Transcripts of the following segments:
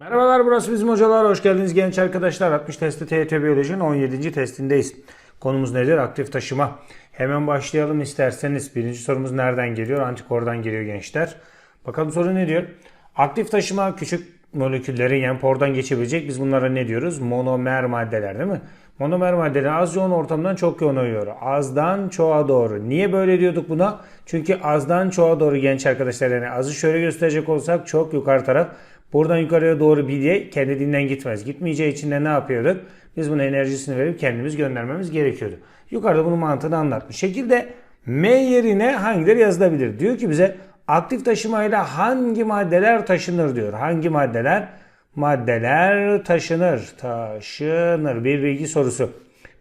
Merhabalar burası bizim hocalar. Hoş geldiniz genç arkadaşlar. 60 testi TYT Biyoloji'nin 17. testindeyiz. Konumuz nedir? Aktif taşıma. Hemen başlayalım isterseniz. Birinci sorumuz nereden geliyor? Antikordan geliyor gençler. Bakalım soru ne diyor? Aktif taşıma küçük moleküllerin yani pordan geçebilecek. Biz bunlara ne diyoruz? Monomer maddeler değil mi? Monomer maddeleri az yoğun ortamdan çok yoğun oluyor. Azdan çoğa doğru. Niye böyle diyorduk buna? Çünkü azdan çoğa doğru genç arkadaşlar. Yani azı şöyle gösterecek olsak çok yukarı taraf. Buradan yukarıya doğru bilye kendiliğinden gitmez. Gitmeyeceği için de ne yapıyorduk? Biz bunun enerjisini verip kendimiz göndermemiz gerekiyordu. Yukarıda bunun mantığını anlatmış. Şekilde M yerine hangileri yazılabilir? Diyor ki bize aktif taşımayla hangi maddeler taşınır diyor. Hangi maddeler? Maddeler taşınır. Taşınır. Bir bilgi sorusu.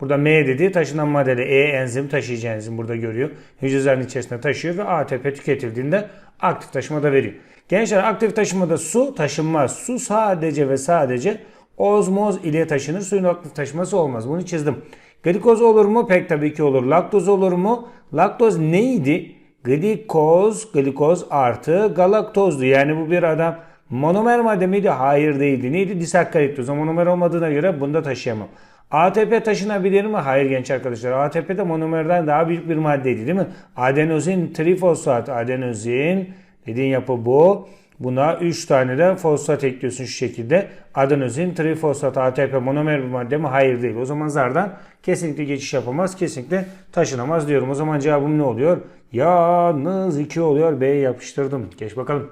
Burada M dediği taşınan madde E enzim taşıyıcı enzim burada görüyor. Hücrelerin içerisinde taşıyor ve ATP tüketildiğinde aktif taşımada veriyor. Gençler aktif taşımada su taşınmaz. Su sadece ve sadece ozmoz ile taşınır. Suyun aktif taşıması olmaz. Bunu çizdim. Glikoz olur mu? Pek tabii ki olur. Laktoz olur mu? Laktoz neydi? Glikoz, glikoz artı galaktozdu. Yani bu bir adam monomer madde miydi? Hayır değildi. Neydi? Disakkarittoz. O monomer olmadığına göre bunu da taşıyamam. ATP taşınabilir mi? Hayır genç arkadaşlar. ATP de monomerden daha büyük bir maddeydi değil mi? Adenozin trifosfat. Adenozin dediğin yapı bu. Buna 3 tane de fosfat ekliyorsun şu şekilde. Adenozin trifosfat ATP monomer bir madde mi? Hayır değil. O zaman zardan kesinlikle geçiş yapamaz. Kesinlikle taşınamaz diyorum. O zaman cevabım ne oluyor? Yalnız 2 oluyor. B'ye yapıştırdım. Geç bakalım.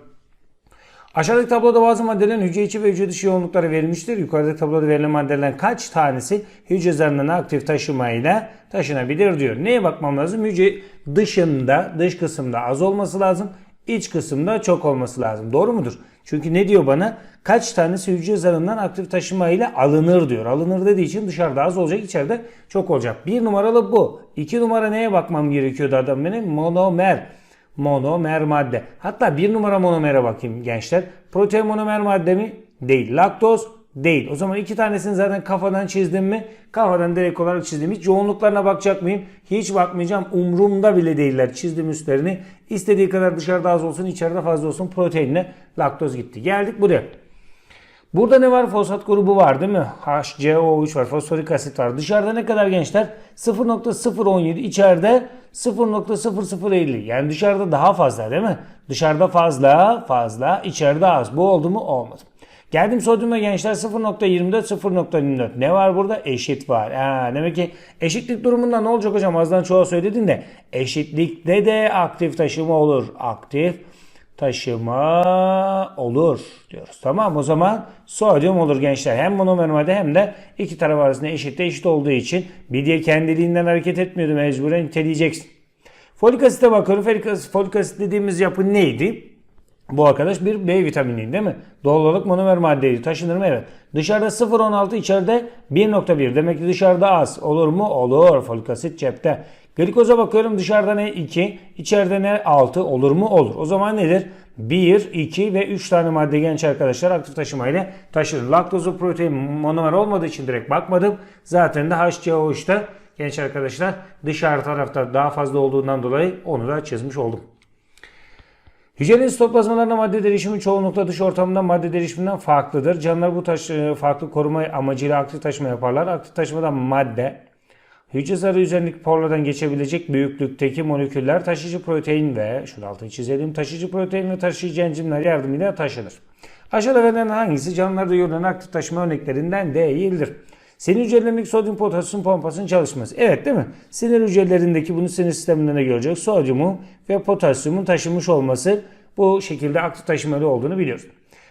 Aşağıdaki tabloda bazı maddelerin hücre içi ve hücre dışı yoğunlukları verilmiştir. Yukarıdaki tabloda verilen maddelerden kaç tanesi hücre zarından aktif taşımayla taşınabilir diyor. Neye bakmam lazım? Hücre dışında, dış kısımda az olması lazım. İç kısımda çok olması lazım. Doğru mudur? Çünkü ne diyor bana? Kaç tanesi hücre zarından aktif taşımayla alınır diyor. Alınır dediği için dışarıda az olacak, içeride çok olacak. Bir numaralı bu. İki numara neye bakmam gerekiyordu adam benim? Monomer monomer madde. Hatta bir numara monomere bakayım gençler. Protein monomer madde mi? Değil. Laktoz değil. O zaman iki tanesini zaten kafadan çizdim mi? Kafadan direkt olarak çizdim. Hiç yoğunluklarına bakacak mıyım? Hiç bakmayacağım. Umrumda bile değiller. Çizdim üstlerini. İstediği kadar dışarıda az olsun, içeride fazla olsun proteinle laktoz gitti. Geldik buraya. Burada ne var? Fosfat grubu var değil mi? HCO3 var. Fosforik asit var. Dışarıda ne kadar gençler? 0.017. içeride 0.0050. Yani dışarıda daha fazla değil mi? Dışarıda fazla, fazla, içeride az. Bu oldu mu? Olmadı. Geldim sodyuma gençler 0.24 0.24. Ne var burada? Eşit var. Ha, demek ki eşitlik durumunda ne olacak hocam? Azdan çoğa söyledin de eşitlikte de aktif taşıma olur. Aktif taşıma olur diyoruz. Tamam o zaman sodyum olur gençler. Hem monomer madde hem de iki taraf arasında eşitte eşit olduğu için bir diye kendiliğinden hareket etmiyordu mecburen niteleyeceksin. Folik asite bakıyorum. Folik asit dediğimiz yapı neydi? Bu arkadaş bir B vitamini değil mi? Doğal olarak monomer maddeydi. Taşınır mı? Evet. Dışarıda 0.16 içeride 1.1. Demek ki dışarıda az. Olur mu? Olur. Folik asit cepte. Glikoza bakıyorum dışarıda ne 2, içeride ne 6 olur mu? Olur. O zaman nedir? 1, 2 ve 3 tane madde genç arkadaşlar aktif taşımayla taşır. Laktozu protein monomer olmadığı için direkt bakmadım. Zaten de HCO3'te genç arkadaşlar dışarı tarafta daha fazla olduğundan dolayı onu da çizmiş oldum. Hücrenin sitoplazmalarına madde derişimi çoğunlukla dış ortamda madde derişiminden farklıdır. Canlılar bu taş, farklı koruma amacıyla aktif taşıma yaparlar. Aktif taşımada madde, hücre zarı üzerindeki porlardan geçebilecek büyüklükteki moleküller taşıyıcı protein ve şurada altını çizelim taşıyıcı protein ve taşıyıcı enzimler yardımıyla taşınır. Aşağıda verilen hangisi canlılarda görülen aktif taşıma örneklerinden değildir? Sinir hücrelerindeki sodyum potasyum pompasının çalışması. Evet değil mi? Sinir hücrelerindeki bunu sinir sisteminde de görecek. Sodyumu ve potasyumun taşınmış olması bu şekilde aktif taşımalı olduğunu biliyoruz.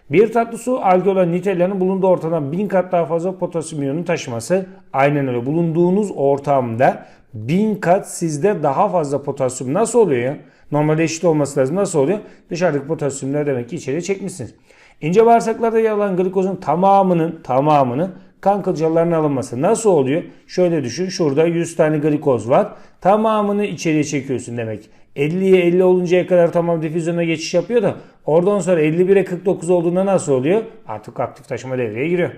Bir tatlı su algı olan nitelerin bulunduğu ortamdan bin kat daha fazla potasyum iyonunu taşıması. Aynen öyle. Bulunduğunuz ortamda bin kat sizde daha fazla potasyum nasıl oluyor ya? Normalde eşit olması lazım. Nasıl oluyor? Dışarıdaki potasyumları demek ki içeri çekmişsiniz. İnce bağırsaklarda yer alan glikozun tamamının tamamının kan kılcallarına alınması nasıl oluyor? Şöyle düşün. Şurada 100 tane glikoz var. Tamamını içeriye çekiyorsun demek. 50'ye 50 oluncaya kadar tamam difüzyona geçiş yapıyor da oradan sonra 51'e 49 olduğunda nasıl oluyor? Artık aktif taşıma devreye giriyor.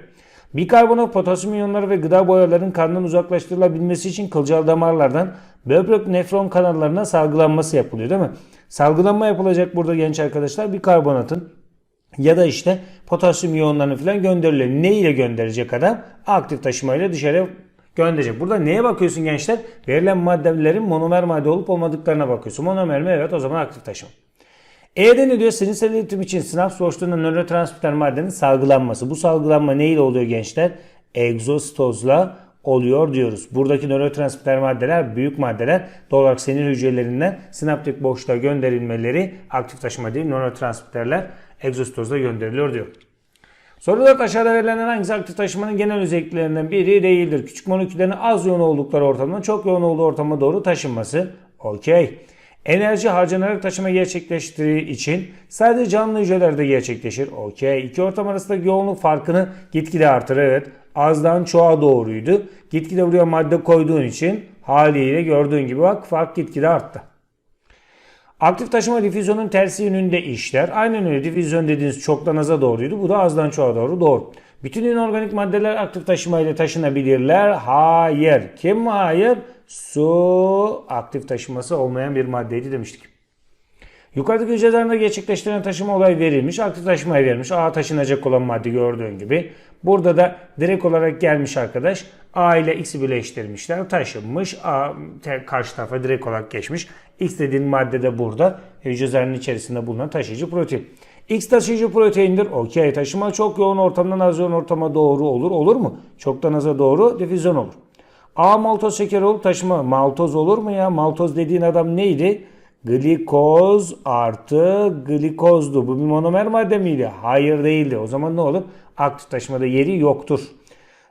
Bikarbonat, potasyum iyonları ve gıda boyaların kandan uzaklaştırılabilmesi için kılcal damarlardan böbrek nefron kanallarına salgılanması yapılıyor değil mi? Salgılanma yapılacak burada genç arkadaşlar bikarbonatın Ya da işte potasyum iyonlarını falan gönderiliyor. Ne ile gönderecek adam? Aktif taşımayla dışarı gönderecek. Burada neye bakıyorsun gençler? Verilen maddelerin monomer madde olup olmadıklarına bakıyorsun. Monomer mi? Evet o zaman aktif taşıma. E'de ne diyor? Sinirsel iletim için sinaps boşluğunda nörotransmitter maddenin salgılanması. Bu salgılanma ne ile oluyor gençler? Egzostozla oluyor diyoruz. Buradaki nörotransmitter maddeler büyük maddeler doğal olarak sinir hücrelerinden sinaptik boşluğa gönderilmeleri aktif taşıma değil nörotransmitterler egzostozla gönderiliyor diyor. Soru 4 aşağıda verilen hangisi aktif taşımanın genel özelliklerinden biri değildir. Küçük moleküllerin az yoğun oldukları ortamdan çok yoğun olduğu ortama doğru taşınması. Okey. Enerji harcanarak taşıma gerçekleştiği için sadece canlı hücrelerde gerçekleşir. Okey. İki ortam arasındaki yoğunluk farkını gitgide artırır. Evet. Azdan çoğa doğruydu. Gitgide buraya madde koyduğun için haliyle gördüğün gibi bak fark gitgide arttı. Aktif taşıma difüzyonun tersi yönünde işler. Aynen öyle difüzyon dediğiniz çoktan aza doğruydu. Bu da azdan çoğa doğru doğru. Bütün inorganik maddeler aktif taşıma ile taşınabilirler. Hayır. Kim hayır? Su aktif taşıması olmayan bir maddeydi demiştik. Yukarıdaki hücrelerinde gerçekleştirilen taşıma olayı verilmiş. Aktif taşımaya verilmiş. A taşınacak olan madde gördüğün gibi. Burada da direkt olarak gelmiş arkadaş. A ile X'i birleştirmişler. Taşınmış. A karşı tarafa direkt olarak geçmiş. X dediğin madde de burada. Hücrelerin içerisinde bulunan taşıyıcı protein. X taşıyıcı proteindir. Okey. Taşıma çok yoğun ortamdan az yoğun ortama doğru olur. Olur mu? Çoktan aza doğru difüzyon olur. A maltoz şekeri olup taşıma. Maltoz olur mu ya? Maltoz dediğin adam neydi? Glikoz artı glikozdu. Bu bir monomer madde miydi? Hayır değildi. O zaman ne olur? Aktif taşımada yeri yoktur.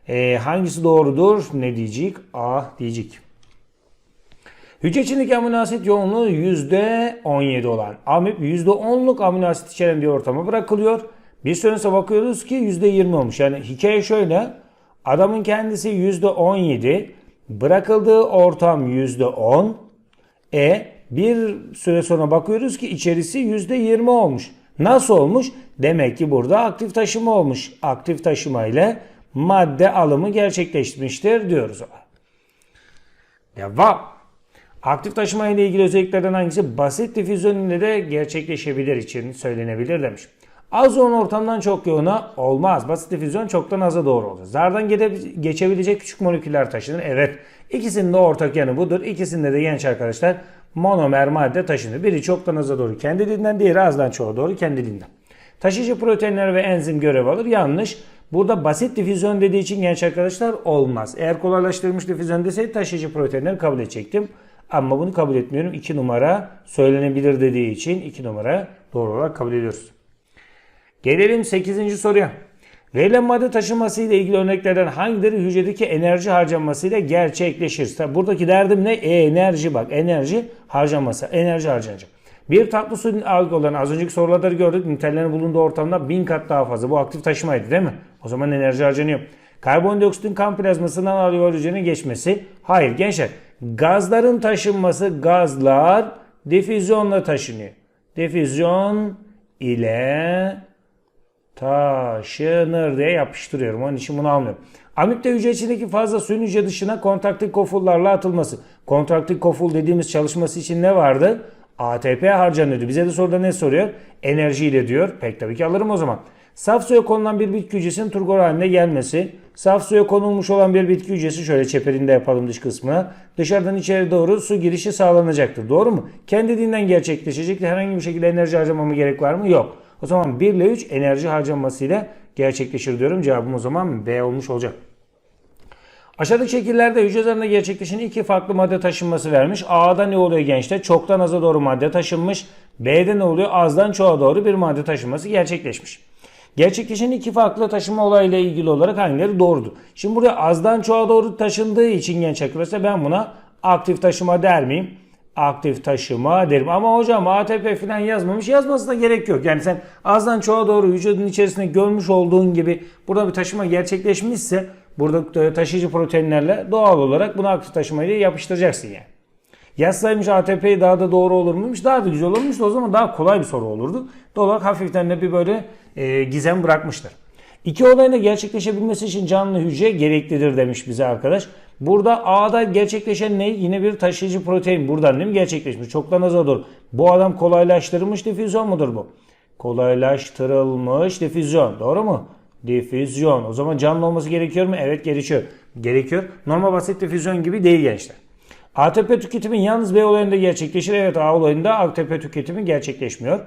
Ee, hangisi doğrudur? Ne diyecek? A diyecek. Hücre içindeki amino asit yoğunluğu %17 olan amip %10'luk amino asit içeren bir ortama bırakılıyor. Bir süre sonra bakıyoruz ki %20 olmuş. Yani hikaye şöyle. Adamın kendisi %17, bırakıldığı ortam %10. E bir süre sonra bakıyoruz ki içerisi %20 olmuş. Nasıl olmuş? Demek ki burada aktif taşıma olmuş. Aktif taşıma ile madde alımı gerçekleşmiştir diyoruz. Devam. Aktif taşıma ile ilgili özelliklerden hangisi basit difüzyon ile de gerçekleşebilir için söylenebilir demiş. Az yoğun ortamdan çok yoğuna olmaz. Basit difüzyon çoktan aza doğru olur. Zardan geçebilecek küçük moleküller taşınır. Evet. İkisinin de ortak yanı budur. İkisinde de genç arkadaşlar monomer madde taşınır. Biri çoktan aza doğru kendiliğinden, diğeri azdan çoğa doğru kendiliğinden. Taşıyıcı proteinler ve enzim görev alır. Yanlış. Burada basit difüzyon dediği için genç arkadaşlar olmaz. Eğer kolaylaştırılmış difüzyon deseydi taşıyıcı proteinleri kabul edecektim. Ama bunu kabul etmiyorum. 2 numara söylenebilir dediği için 2 numara doğru olarak kabul ediyoruz. Gelelim 8. soruya. Verilen madde taşınması ile ilgili örneklerden hangileri hücredeki enerji harcanmasıyla gerçekleşir? Tabi Buradaki derdim ne? E, enerji bak. Enerji harcanması. Enerji harcanacak. Bir tatlı suyun algılanan az önceki sorularda da gördük. Nitellerin bulunduğu ortamda bin kat daha fazla. Bu aktif taşımaydı değil mi? O zaman enerji harcanıyor. Karbondioksitin kan plazmasından alıyor hücrenin geçmesi. Hayır gençler. Gazların taşınması gazlar difüzyonla taşınıyor. Difüzyon ile taşınır diye yapıştırıyorum. Onun için bunu almıyorum. Amipte hücre içindeki fazla suyun hücre dışına kontraktik kofullarla atılması. Kontraktik koful dediğimiz çalışması için ne vardı? ATP harcanıyordu. Bize de soruda ne soruyor? Enerjiyle diyor. Pek tabii ki alırım o zaman. Saf suya konulan bir bitki hücresinin turgor haline gelmesi. Saf suya konulmuş olan bir bitki hücresi şöyle çeperinde yapalım dış kısmına. Dışarıdan içeri doğru su girişi sağlanacaktır. Doğru mu? Kendiliğinden gerçekleşecek. Herhangi bir şekilde enerji harcamama gerek var mı? Yok. O zaman 1 ile 3 enerji harcamasıyla gerçekleşir diyorum. Cevabım o zaman B olmuş olacak. Aşağıdaki şekillerde hücre zarında gerçekleşen iki farklı madde taşınması vermiş. A'da ne oluyor gençler? Çoktan aza doğru madde taşınmış. B'de ne oluyor? Azdan çoğa doğru bir madde taşınması gerçekleşmiş. Gerçekleşen iki farklı taşıma olayıyla ilgili olarak hangileri doğrudur? Şimdi burada azdan çoğa doğru taşındığı için genç arkadaşlar ben buna aktif taşıma der miyim? Aktif taşıma derim. Ama hocam ATP falan yazmamış. Yazmasına gerek yok. Yani sen azdan çoğa doğru vücudun içerisinde görmüş olduğun gibi burada bir taşıma gerçekleşmişse burada taşıyıcı proteinlerle doğal olarak bunu aktif taşımayla yapıştıracaksın yani. Yazsaymış ATP daha da doğru olur muymuş? Daha da güzel olurmuş da o zaman daha kolay bir soru olurdu. Doğal olarak hafiften de bir böyle e, gizem bırakmıştır. İki olayın da gerçekleşebilmesi için canlı hücre gereklidir demiş bize arkadaş. Burada A'da gerçekleşen ne? Yine bir taşıyıcı protein. Buradan değil mi gerçekleşmiş? Çoktan aza doğru. Bu adam kolaylaştırılmış difüzyon mudur bu? Kolaylaştırılmış difüzyon. Doğru mu? Difüzyon. O zaman canlı olması gerekiyor mu? Evet gerekiyor. Gerekiyor. Normal basit difüzyon gibi değil gençler. ATP tüketimi yalnız B olayında gerçekleşir. Evet A olayında ATP tüketimi gerçekleşmiyor.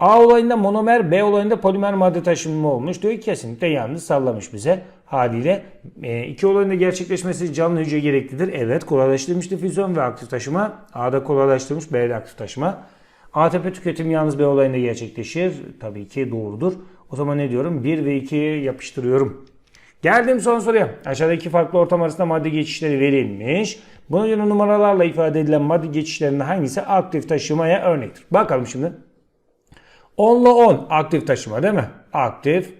A olayında monomer, B olayında polimer madde taşınımı olmuş. Diyor ki kesinlikle yanlış sallamış bize. Haliyle e, iki olayında gerçekleşmesi canlı hücre gereklidir. Evet kolaylaştırılmış difüzyon ve aktif taşıma. A'da kolaylaştırılmış, B'de aktif taşıma. ATP tüketimi yalnız B olayında gerçekleşir. Tabii ki doğrudur. O zaman ne diyorum? 1 ve 2'ye yapıştırıyorum. Geldim son soruya. Aşağıdaki farklı ortam arasında madde geçişleri verilmiş. Buna göre numaralarla ifade edilen madde geçişlerinin hangisi aktif taşımaya örnektir? Bakalım şimdi. 10 ile 10 aktif taşıma değil mi? Aktif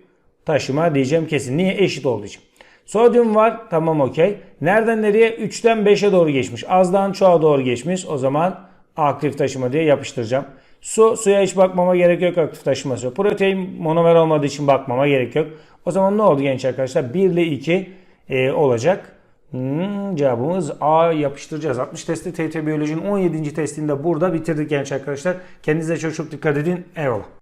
taşıma diyeceğim kesin. Niye? Eşit olduğu için. Sodyum var. Tamam okey. Nereden nereye? 3'ten 5'e doğru geçmiş. Azdan çoğa doğru geçmiş. O zaman aktif taşıma diye yapıştıracağım. Su, suya hiç bakmama gerek yok aktif taşıması. Protein monomer olmadığı için bakmama gerek yok. O zaman ne oldu genç arkadaşlar? 1 ile 2 e, olacak. Hmm, cevabımız A yapıştıracağız. 60 testi TT Biyoloji'nin 17. testinde burada bitirdik genç arkadaşlar. Kendinize çok çok dikkat edin. Eyvallah.